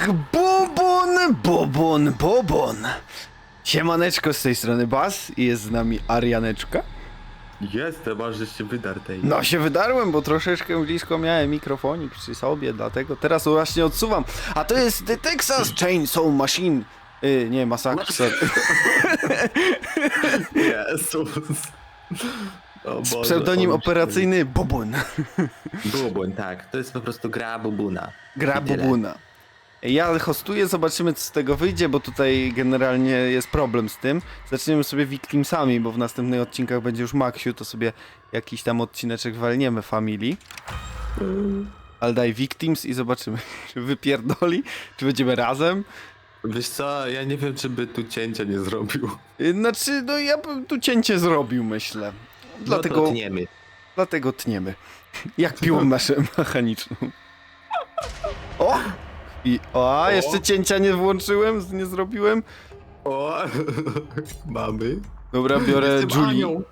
Ach, bubon, bubon, bubon. Siemaneczko z tej strony Bas i jest z nami Arianeczka. Jestem, aż żeś się wydarł tej. No się wydarłem, bo troszeczkę blisko miałem mikrofonik przy sobie, dlatego teraz właśnie odsuwam. A to jest The Texas Chainsaw Machine. Y, nie, masakra. Jezus. O Boże, Pseudonim operacyjny Bubun. Bubuń, tak. To jest po prostu gra bubuna. Gra I tyle. Bubuna. Ja hostuję, zobaczymy co z tego wyjdzie, bo tutaj generalnie jest problem z tym. Zaczniemy sobie Victimsami, bo w następnych odcinkach będzie już Maxiu, to sobie jakiś tam odcineczek walniemy Family. Ale daj Victims i zobaczymy, czy wypierdoli, czy będziemy razem. Wiesz co, ja nie wiem, czy by tu cięcia nie zrobił. Y, Znaczy, no ja bym tu cięcie zrobił, myślę. Dlatego, No to tniemy. dlatego tniemy. Jak piłą nasze mechaniczną. O! I, o, a, jeszcze cięcia nie włączyłem, z- nie zrobiłem. O, mamy. Dobra, biorę Jestem Julie. Anią.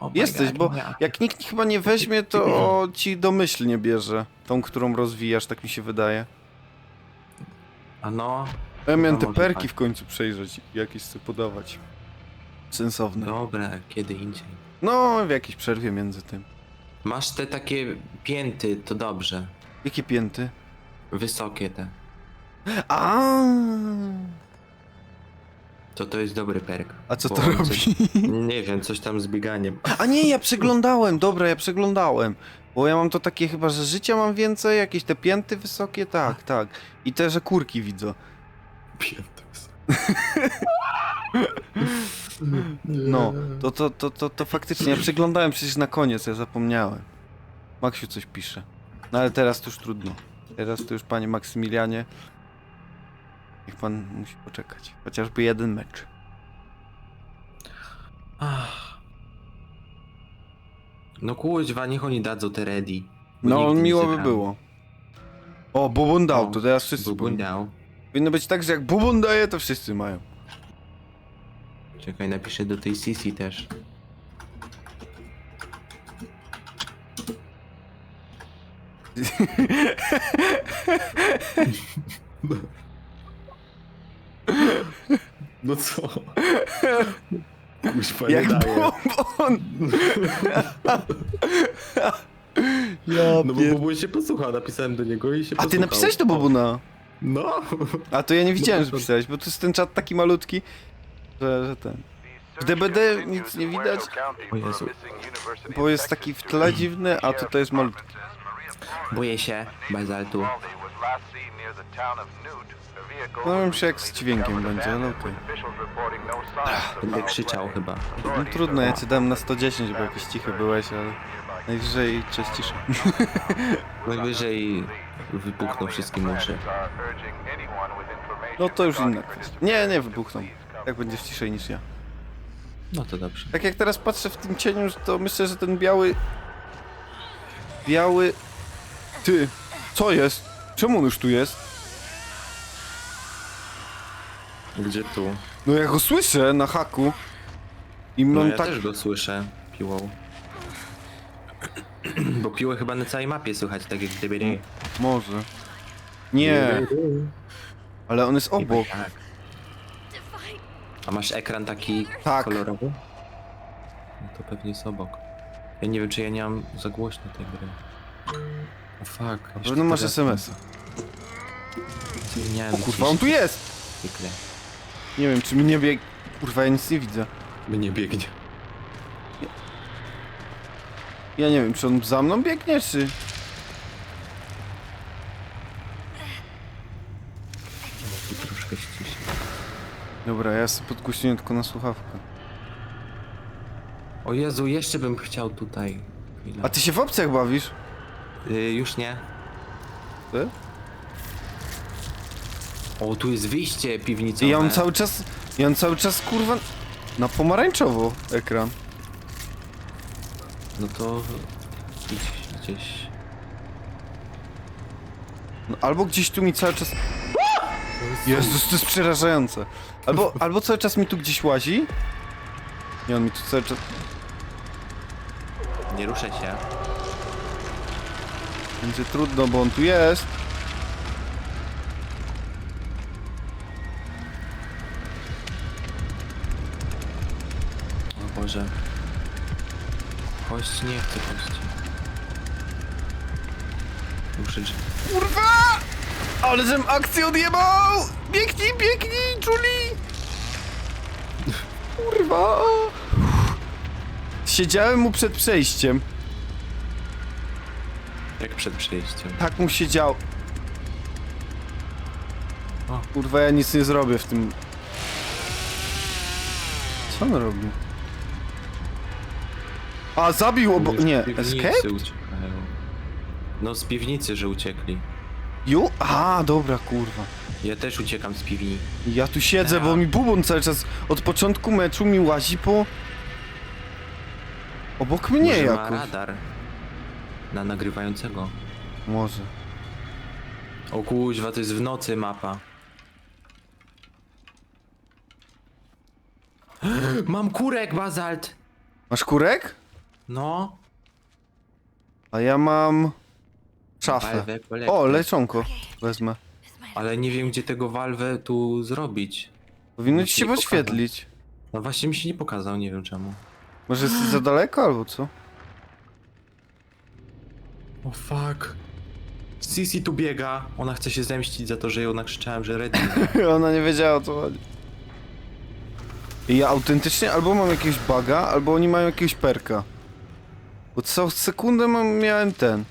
Oh my Jesteś, God, bo moja- jak nikt chyba nie weźmie, to ci domyślnie bierze. Tą, którą rozwijasz, tak mi się wydaje. A no, Ja miałem te może perki tak. w końcu przejrzeć i jakieś sobie podawać. Sensowne. dobra, kiedy indziej. No, w jakiejś przerwie między tym. Masz te takie pięty, to dobrze. Jakie pięty? Wysokie te. A, To to jest dobry perk. A co Bo to on robi? Coś, nie wiem, coś tam z bieganiem. A nie, ja przeglądałem, dobra, ja przeglądałem. Bo ja mam to takie chyba, że życia mam więcej, jakieś te pięty wysokie, tak, tak. I te, że kurki widzę. Pięty. No, to, to, to, to, to faktycznie, ja przeglądałem przecież na koniec, ja zapomniałem. Maksiu coś pisze. No ale teraz to już trudno. Teraz to już, panie Maksymilianie, niech pan musi poczekać. Chociażby jeden mecz. Ach. No kuźwa, niech oni dadzą te ready. bo No, nigdy nie miło by było. O, Bubun dał, No, to teraz wszyscy Bubun dał. Powinno być tak, że jak Bubun daje, to wszyscy mają. Czekaj, napiszę do tej Sisi też. No co? Kuźwa, Jak Bubun! ja No bo pier... Bubun się posłuchał, napisałem do niego i się A posłuchał. ty napisałeś do Bubuna? No! A to ja nie widziałem, że pisałeś, bo to jest ten czat taki malutki, że, że ten... W DBD nic nie widać, O Jezu. bo jest taki w tle dziwny, a tutaj jest malutki. Boję się, bazaltu. No wiem się jak z dźwiękiem będzie, ale okej. Będę krzyczał chyba. No trudno, ja cię dałem na 110, bo jakiś cichy byłeś, ale... Najwyżej cześć cisza. Najwyżej wybuchną wszystkim uszy. No to już inna kwestia. Nie, nie wybuchną. Jak będziesz ciszej niż ja. No to dobrze. Tak jak teraz patrzę w tym cieniu, to myślę, że ten biały... Biały... Ty, co jest? Czemu on już tu jest? Gdzie tu? No ja go słyszę na haku. I No mam ja tak... też go słyszę piłą. Bo piłę chyba na całej mapie słychać, tak jak DBD. Może. Nie, ale on jest obok. Tak. A masz ekran taki Tak. kolorowy? No to pewnie jest obok. Ja nie wiem, czy ja nie mam za głośno tej gry. O fuck. Na pewno masz SMS-a. O kurwa, on tu jest! Zwykle. Nie wiem, czy mi nie bieg... Kurwa, ja nic nie widzę. Mnie biegnie. Ja nie wiem, czy on za mną biegnie, czy... Tu troszkę ściszę. Dobra, ja sobie podgłośniłem tylko na słuchawkę. O Jezu, jeszcze bym chciał tutaj. Chwila. A ty się w opcjach bawisz? Y, już nie. Ty? O, tu jest wyjście piwnicowe. I mam cały czas... Ja mam cały czas, kurwa... Na pomarańczowo ekran. No to idź gdzieś. No, albo gdzieś tu mi cały czas... Jezus, to jest przerażające. Albo, albo cały czas mi tu gdzieś łazi. I on mi tu cały czas... Nie ruszaj się. Będzie trudno, bo on tu jest. O Boże. Kość nie chcę kości. Muszę... Kurwa! Ale żem akcję odjebał! Biegnij, biegnij, Julie! Kurwa! Siedziałem mu przed przejściem. Jak przed przejściem. Tak mu siedział. O. Kurwa, ja nic nie zrobię w tym. Co on robi? A, zabił obo... Nie, piwnicy escape? uciekają. No z piwnicy, że uciekli. Ju? A, dobra, kurwa. Ja też uciekam z piwni. Ja tu siedzę, bo mi bubon cały czas od początku meczu mi łazi po... Obok mnie Może ma jakoś. radar. Na nagrywającego. Może. O kuźwa, to jest w nocy mapa. Mam kurek, bazalt! Masz kurek? No. A ja mam... Szafę. Valve Collector. O, leczonko. Wezmę. Ale nie wiem, gdzie tego walwę tu zrobić. Powinno No ci się nie podświetlić. No właśnie mi się nie pokazał, nie wiem czemu. Może jesteś za daleko, albo co? O fuck. Sisi tu biega. Ona chce się zemścić za to, że ją nakrzyczałem, że ready. Ona nie wiedziała o co chodzi. I ja autentycznie albo mam jakiegoś buga, albo oni mają jakiegoś perka. Bo co sekundę mam, miałem ten.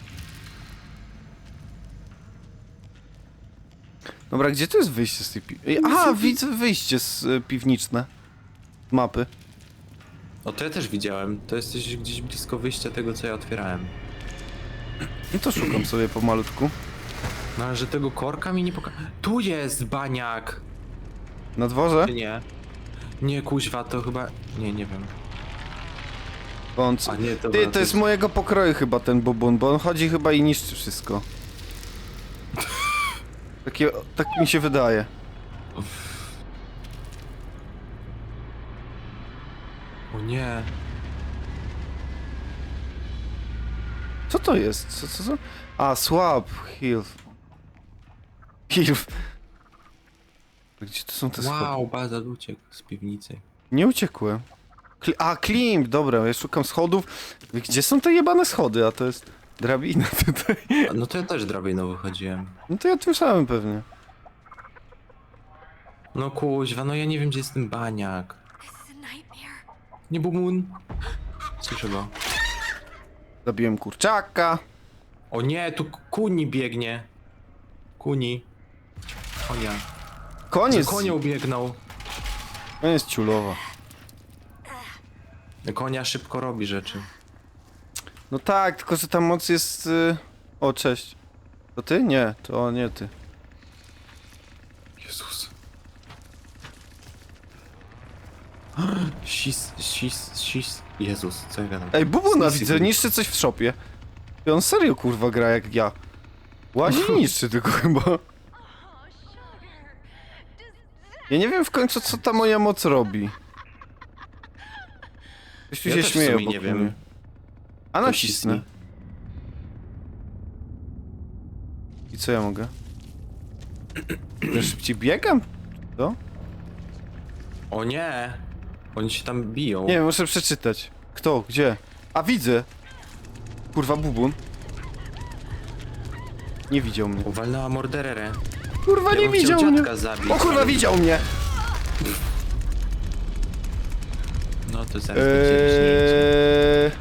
Dobra, gdzie to jest wyjście z tej pi... Ej, Aha, widzę wyjście z y, piwniczne. Mapy. O, to ja też widziałem. To jesteś gdzieś blisko wyjścia tego, co ja otwierałem. No to szukam sobie pomalutku. No ale że tego korka mi nie poka... Tu jest baniak! Na dworze? Czy nie? Nie, kuźwa, to chyba... Nie, nie wiem. Co? A nie, to Ty, to jest mojego pokroju chyba ten bubun, bo on chodzi chyba i niszczy wszystko. Takie, tak mi się wydaje. O nie. Co to jest? Co, co, co? A, swap, heal. Heal. Gdzie to są te schody? Wow, baza uciekł z piwnicy. Nie uciekłem. Kli a, klimp, dobra, ja szukam schodów. Gdzie są te jebane schody? A to jest drabina tutaj. A, No to ja też drabiną wychodziłem. No to ja tym samym pewnie. No kuźwa, no ja nie wiem, gdzie jest ten baniak. This is a nightmare. Nie bumun. Słyszę go. Zabiłem kurczaka. O nie, tu kuni biegnie. Kuni. Konia. Koniec. Konią biegnął. Koniec ciulowa. Konia szybko robi rzeczy. No tak, tylko że ta moc jest... Y... O, cześć. To ty? Nie, to nie ty. Jezus. Sis, sis, sis. Jezus, co ja gadam? Ej, Bubuna Sisi widzę, był. niszczy coś w szopie. I on serio kurwa gra jak ja. Łazi i niszczy tylko chyba. Oh, sugar. Does that Ja nie wiem w końcu co ta moja moc robi. Ktoś tu Ja się też w śmieje sumie obok nie wiem. mnie. A nacisnę. I co ja mogę? Ja szybciej biegam? Co? O nie! Oni się tam biją. Nie wiem, muszę przeczytać. Kto? Gdzie? A widzę! Kurwa, bubun. Nie widział mnie. Uwalnęła mordererę. Kurwa, Ja nie bym chciał widział mnie! dziadka zabić, O kurwa, widział mnie! No to zaraz będzie śnięcie. Eee...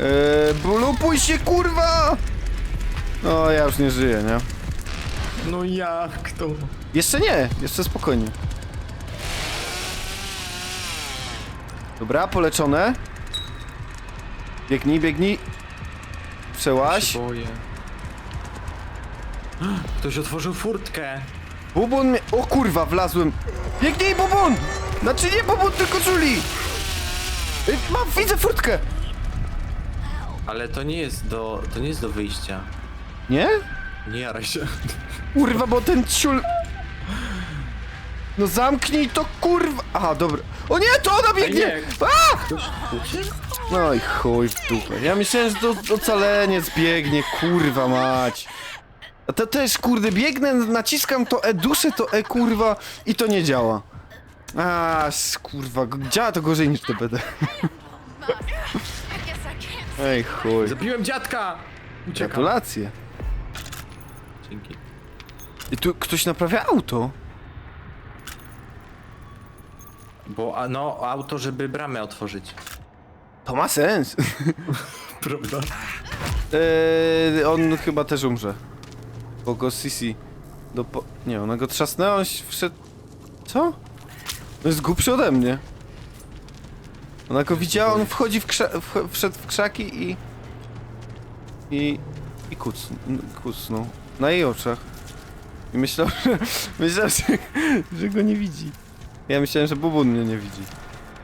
Eee... Bulupuj się, kurwa! No, ja już nie żyję, nie? No jak to? Jeszcze nie, jeszcze spokojnie. Dobra, poleczone. Biegnij, biegnij. Przełaź. Się boję. Ktoś otworzył furtkę. Bubun mnie... O kurwa, wlazłem. Biegnij, bubun! Znaczy nie bubun, tylko Julie! Ej, Mam, widzę furtkę! Ale to nie jest do. to nie jest do wyjścia. Nie? Nie jaraj się. Kurwa, bo ten ciul... No zamknij to, kurwa... Aha, dobra. O nie, to ona biegnie! nie. A! No i chuj w dupę. Ja myślałem, że to ocaleniec biegnie, kurwa mać. A to też, kurde, biegnę, naciskam to E, duszę to E, kurwa, i to nie działa. A, kurwa, działa to gorzej niż can't. Ej, chuj. Zabiłem dziadka! Uciekam. Gratulacje. Dzięki. I tu ktoś naprawia auto. Bo, a no, auto, żeby bramę otworzyć. To ma sens. Prawda? Eee, on chyba też umrze. Bo go Sisi do po... Nie, ona go trzasnęła, on się wszedł... Co? On jest głupszy ode mnie. Ona go widziała, on wchodzi w krza... w- wszedł w krzaki i... I... I kuc... kucnął. Na jej oczach. I myślał, że... Myślał, że, że go nie widzi. Ja myślałem, że Bubun mnie nie widzi.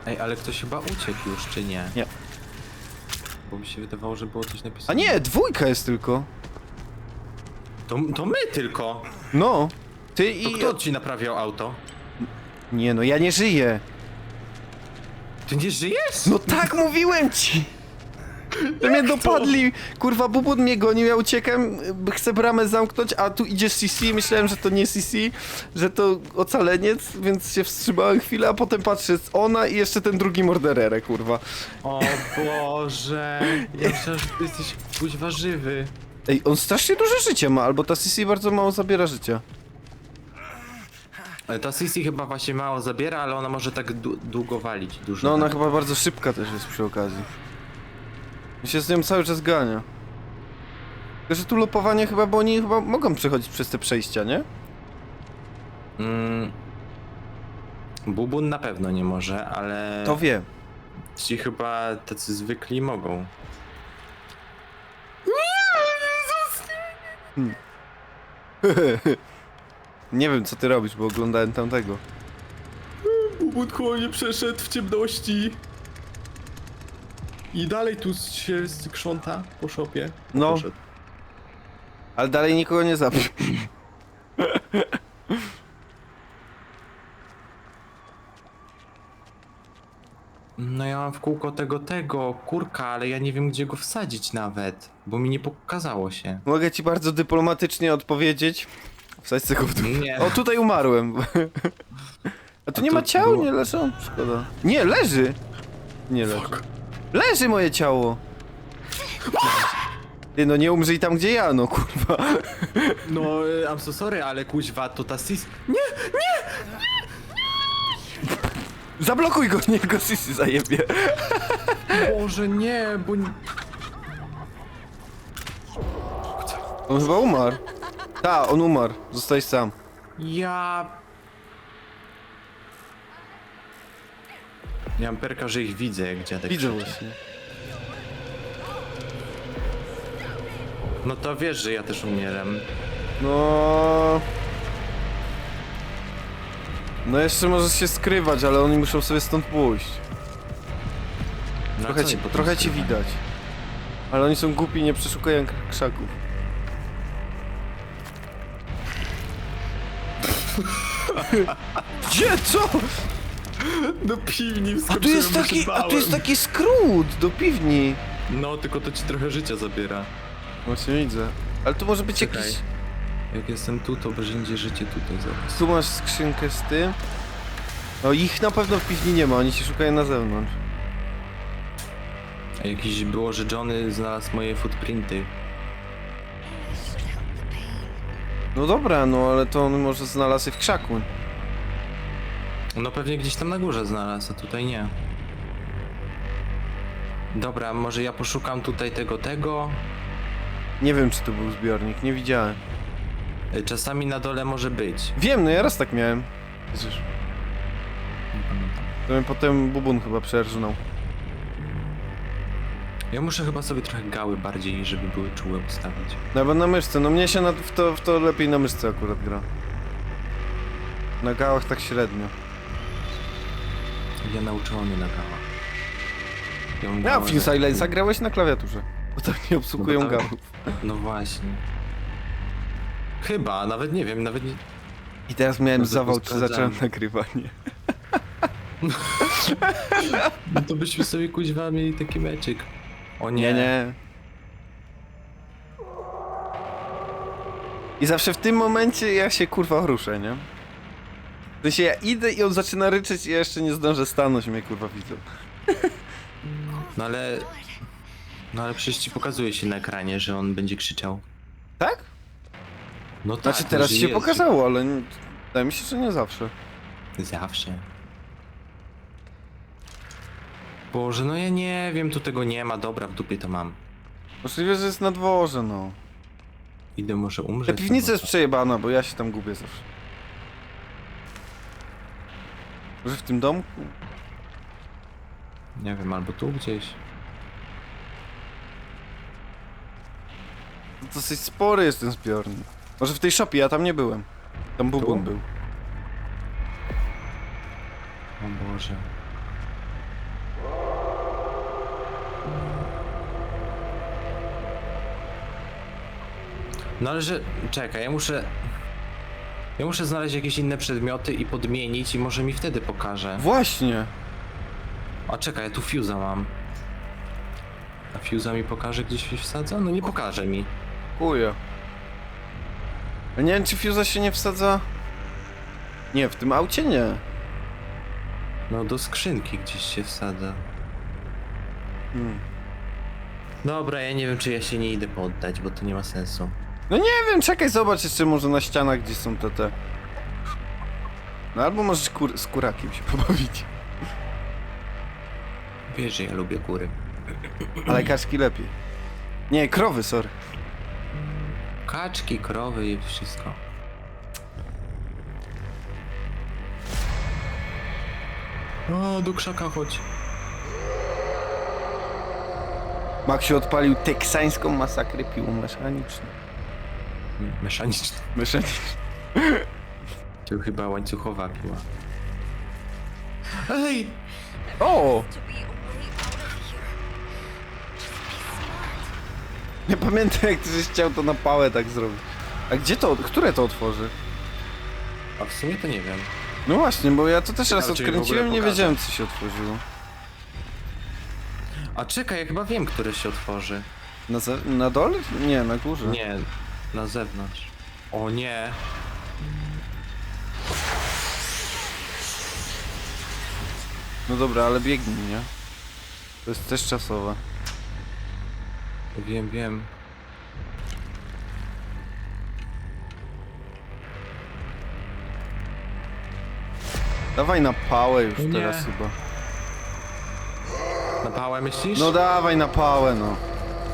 Ej, ale ktoś chyba uciekł już, czy nie? Nie. Bo mi się wydawało, że było coś A napisane. nie, dwójka jest tylko. To, to my tylko! No. Ty To i... kto ci naprawiał auto? Nie no, ja nie żyję. Ty nie żyjesz? No tak mówiłem ci! To mnie dopadli! Kurwa, Bubun mnie gonił, ja uciekam, chcę bramę zamknąć, a tu idzie CC, myślałem, że to nie CC, że to ocaleniec, więc się wstrzymałem chwilę, a potem patrzę, jest ona i jeszcze ten drugi morderere, kurwa. O Boże! Ja myślałem, że ty jesteś kuźwa żywy. Ej, on strasznie dużo życia ma, albo ta CC bardzo mało zabiera życia. Ale ta Sisi chyba właśnie mało zabiera, ale ona może tak dłu- długo walić, dużo. No ona tak. chyba bardzo szybka też jest przy okazji. I się z nią cały czas gania. Tylko, że tu lopowanie chyba, bo oni chyba mogą przechodzić przez te przejścia, nie? Mm. Bubun na pewno nie może, ale To wiem. ci chyba tacy zwykli mogą. Nie wiem, co ty robisz, bo oglądałem tamtego. Bubun koło nie przeszedł w ciemności. I dalej tu się krząta po szopie. No. Poszedł. Ale dalej nikogo nie zabił. No ja mam w kółko tego, tego, kurka, ale ja nie wiem gdzie go wsadzić nawet, bo mi nie pokazało się. Mogę ci bardzo dyplomatycznie odpowiedzieć. Wsadź sobie go w dół. Nie. O, tutaj umarłem. A tu A nie to ma ciała, było- nie leżą? Szkoda. Nie, leży! Nie leży. Leży moje ciało! Ty, no nie umrzyj tam, gdzie ja, no kurwa. No, e, I'm so sorry, ale kuźwa, to ta sis... Nie! Zablokuj go, niech go Sisi zajebie. Boże, nie, bo... nie- On chyba umarł. Ta, on umarł. Zostaj sam. Ja... Ja mam perka, że ich widzę, jak dziadek Widzę krzyczy. właśnie. No to wiesz, że ja też umieram. No. No jeszcze możesz się skrywać, ale oni muszą sobie stąd pójść. No, Trochę co ci, mi potem trochę ci skrywa? widać. Ale oni są głupi i nie przeszukają k- krzaków. Gdzie? Co? Do piwni A tu jest taki, a tu jest taki skrót do piwni. No, tylko to ci trochę życia zabiera. Właśnie widzę. Ale tu może być Czekaj. jakiś... Jak jestem tu, to będzie życie tutaj zaraz. Tu masz skrzynkę z tym. No ich na pewno w piwni nie ma, oni się szukają na zewnątrz. A jakiś było, że Johnny znalazł moje footprinty. No dobra, no ale to on może znalazł je w krzaku. No pewnie gdzieś tam na górze znalazł, a tutaj nie. Dobra, może ja poszukam tutaj tego, tego. Nie wiem, czy to był zbiornik, nie widziałem. E, Czasami na dole może być. Wiem, no ja raz tak miałem. Przecież. Nie pamiętam. To mnie potem bubun chyba przerżnął. Ja muszę chyba sobie trochę gały bardziej, żeby były czułe ustawić. No bo na myszce, no mnie się na, w, to, w to lepiej na myszce akurat gra. Na gałach tak średnio. Ja nauczony na gałach. Ja mam Ja gałę w za- Silence'a grałeś na klawiaturze. Bo tam nie obsługują No bo tam- gałów. No właśnie. Chyba, nawet nie wiem, nawet nie... I teraz miałem No to zawał, czy zacząłem nagrywanie. No to byśmy sobie kuźwa mieli taki meczyk. O nie. Nie, nie. I zawsze w tym momencie ja się kurwa ruszę, nie? W sensie ja idę i on zaczyna ryczeć i ja jeszcze nie zdążę stanąć, mnie kurwa widzą. No ale... No ale przecież ci pokazuje się na ekranie, że on będzie krzyczał. Tak? No tak, Znaczy teraz że się jest. pokazało, ale nie, wydaje mi się, że nie zawsze. Zawsze. Boże, no ja nie wiem, tu tego nie ma. Dobra, w dupie to mam. Możliwe, że jest na dworze, no. Idę może Ta umrzeć. piwnica no jest przejebana, bo ja się tam gubię zawsze. Może w tym domku? Nie wiem, albo tu gdzieś. To dosyć spory jest ten zbiornik. Może w tej szopie, ja tam nie byłem. Tam bubun Tu? był. O Boże. No ale że... Czekaj, ja muszę... Ja muszę znaleźć jakieś inne przedmioty i podmienić i może mi wtedy pokaże. Właśnie! A czekaj, ja tu fuse'a mam. A fuse'a mi pokaże gdzieś się wsadza? No nie pokaże mi. Kuja. Ja nie wiem, czy fuse'a się nie wsadza... Nie, w tym aucie nie. No do skrzynki gdzieś się wsadza. Hmm. Dobra, ja nie wiem czy ja się nie idę poddać, bo to nie ma sensu. No nie wiem, czekaj, zobacz jeszcze może na ścianach, gdzie są te te... No albo możesz kur z kurakiem się pobawić. Wiesz, że ja lubię góry. Ale kaczki lepiej. Nie, krowy, sorry. Kaczki, krowy i wszystko. O, do krzaka chodź. Maksiu odpalił teksańską masakrę piłą mechaniczną. Mechaniczny. Mechaniczną. To chyba łańcuchowa piła. Ej! O! Nie pamiętam jak ty żeś chciał to na pałę tak zrobić. A gdzie to, które to otworzy? A w sumie to nie wiem. No właśnie, bo ja to też raz Ciekawe, czy mi w ogóle odkręciłem, nie pokaże. wiedziałem co się otworzyło. A czekaj, ja chyba wiem, które się otworzy. Na, ze- na dole? Nie, na górze. Nie, na zewnątrz. O nie. No dobra, ale biegnij, nie? To jest też czasowe. Wiem, wiem. Dawaj na pałę już Nie. teraz chyba. Na pałę myślisz? No dawaj na pałę, no.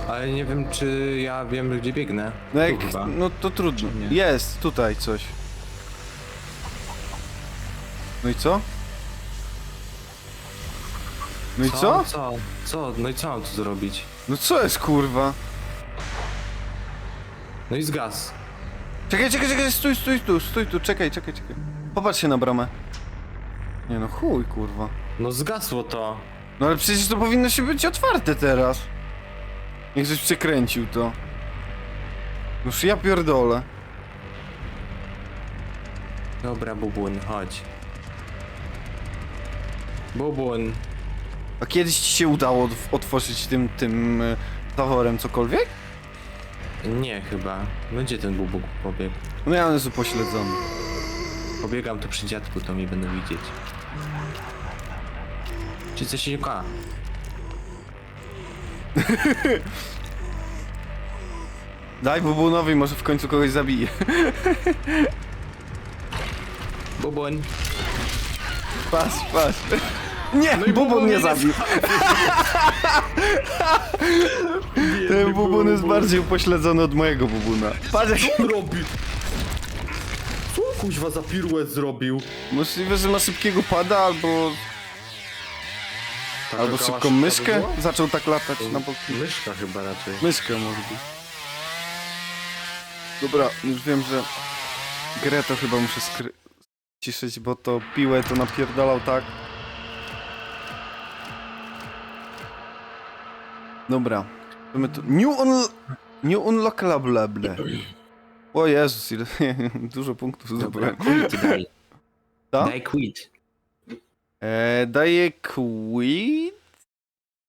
Ale nie wiem, czy ja wiem, gdzie biegnę. No, jak, chyba. no to trudno. Nie? Jest, tutaj coś. No i co? No i co? Co? Co? No i co mam tu zrobić? No co jest kurwa? No i zgas. Czekaj, czekaj, czekaj, stój, stój tu, stój tu, czekaj, czekaj, czekaj. Popatrz się na bramę. Nie no, chuj kurwa. No zgasło to. No ale przecież to powinno się być otwarte teraz. Niech żeś przekręcił to. Już ja pierdolę. Dobra, Bubun, chodź. Bubun. A kiedyś ci się udało otw- otworzyć tym, tym y, zaworem cokolwiek? Nie, chyba. No gdzie ten Bubuk pobiegł? No ja on jest upośledzony. Pobiegam tu przy dziadku, to mnie będą widzieć. Czy coś się ka? Daj bubunowi, może w końcu kogoś zabije. Bubun. Patrz, patrz. Nie, No bubun bubun nie nie zabił. Ten bubun jest bardziej upośledzony od mojego bubuna. Patrz jak... robi? Co kuźwa za piruet zrobił? Możliwe, że ma szybkiego pada, albo... Taka Albo szybką myszkę. by była? Zaczął tak latać na boki. Myszka chyba raczej. Myszkę może być. Dobra, już wiem, że grę to chyba muszę skry... ciszyć, bo to piłę to napierdalał tak. Dobra. To my tu... New, un... New unlockable. O Jezus, ile... dużo punktów Dobra, zdobyłem. quit daj. Co? Daj quit. Eee, daję quit?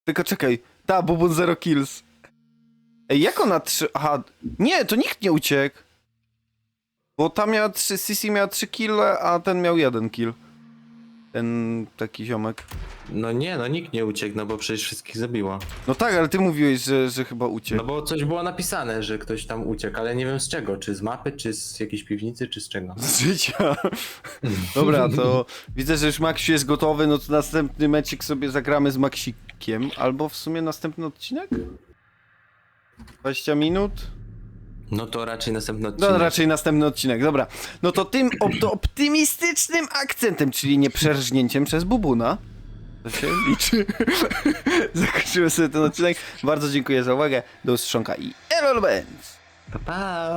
Tylko czekaj. Ta, Bubun zero kills. Ej, jak ona trzy... Aha, nie, to nikt nie uciekł. Bo ta miała 3, Sisi miała 3 kille, a ten miał 1 kill. Ten taki ziomek. No nie, no nikt nie uciekł, no bo przecież wszystkich zabiła. No tak, ale ty mówiłeś, że, że chyba uciekł. No bo coś było napisane, że ktoś tam uciekł, ale nie wiem z czego, czy z mapy, czy z jakiejś piwnicy, czy z czego. Z życia. Dobra, to widzę, że już Maksiu jest gotowy, no to następny meczik sobie zagramy z Maksikiem, albo w sumie następny odcinek? 20 minut? No to raczej następny odcinek. No raczej następny odcinek, dobra. No to tym op- to optymistycznym akcentem, czyli nie przerżnięciem przez bubuna. To się liczy. Zakończymy sobie ten odcinek. Bardzo dziękuję za uwagę. Do usłyszonka i Elol Benz. Pa, pa.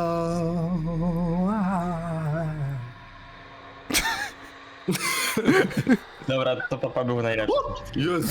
Dobra, to papa był najlepszy. Jezu.